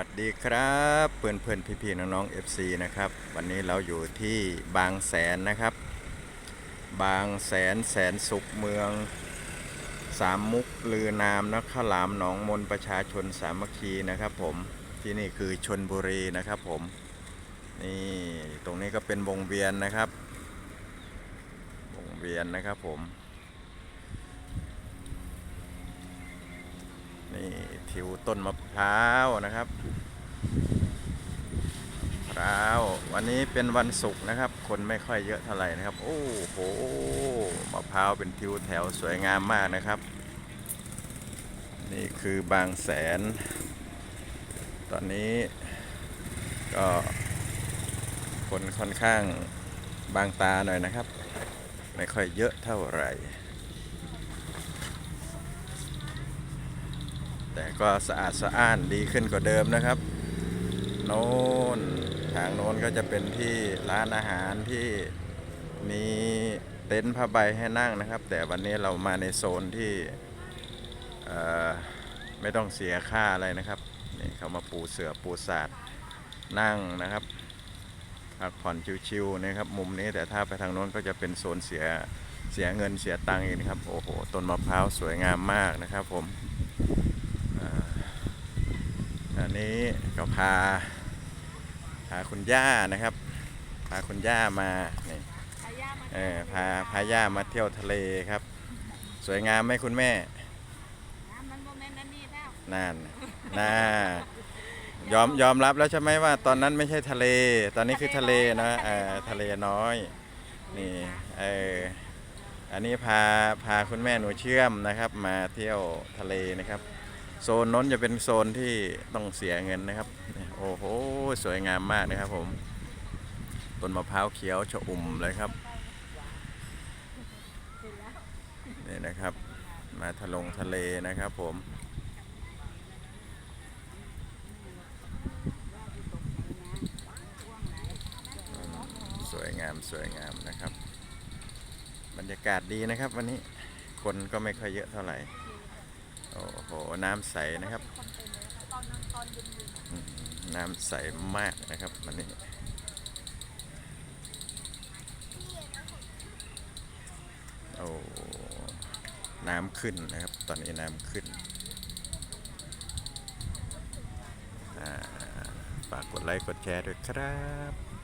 วัสดีครับเพื่อนเพื่อนพี่พี่ๆน้องๆ FC นะครับ วันนี้เราอยู่ที่บางแสนนะครับ บางแสนแสนสุขเมือง สามมุกลือนามนะข้าหลามหนองมนประชาชนสามัคคีนะครับ ผมที่นี่คือชนบุรีนะครับ ผมนี่ตรงนี้ก็เป็นวงเวียนนะครับ วงเวียนนะครับผม นี่ทิวต้นมะพร้าวนะครับพร้าววันนี้เป็นวันศุกร์นะครับ คนไม่ค่อยเยอะเท่าไหร่นะครับ โอ้โหมะพร้าวเป็นทิวแถวสวยงามมากนะครับ นี่คือบางแสน ตอนนี้ก็คนค่อนข้างบางตาหน่อยนะครับ ไม่ค่อยเยอะเท่าไหร่ แต่ก็สะอาดสะอ้านดีขึ้นกว่าเดิมนะครับโน้นทางโน้นก็จะเป็นที่ร้านอาหารที่มีเต็นท์ผ้าใบให้นั่งนะครับ แต่วันนี้เรามาในโซนที่ไม่ต้องเสียค่าอะไรนะครับนี่เขามาปูเสือปูสาดนั่งนะครับพักผ่อนชิวๆนะครับมุมนี้แต่ถ้าไปทางโน้นก็จะเป็นโซนเสียเสียเงินเสียตังค์อีกนะครับ โอ้โหต้นมะพร้าวสวยงามมากนะครับผม อันนี้ก็พา พาคุณย่านะครับ พาคุณย่ามานี่เออพาพาย่ามาเที่ยวทะเลครับ สวยงามไหมคุณแม่มันโมเมนต์นั้นนี่แล้วนั่นน่ายอมยอมรับแล้วใช่ไหมว่าตอนนั้นไม่ใช่ทะเล ตอนนี้คือทะเลนะเออทะเลน้อยนี่เอออันนี้พาพาคุณแม่หนูเชื่อมนะครับ มาเที่ยวทะเลนะครับ โซนน้นจะเป็นโซนที่ต้องเสียเงินนะครับ โอ้โห สวยงามมากนะครับผม ต้นมะพร้าวเขียวชะอุ่มเลยครับ นี่นะครับ มาทะลงทะเลนะครับผม สวยงามสวยงามนะครับ บรรยากาศดีนะครับวันนี้ คนก็ไม่ค่อยเยอะเท่าไหร่ โอ้โห น้ำใสนะครับอืมน้ำใสมากนะครับวันนี้ โอ้ น้ำขึ้นนะครับ ตอนนี้น้ำขึ้นอ่าฝากกดไลค์กดแชร์ด้วยครับ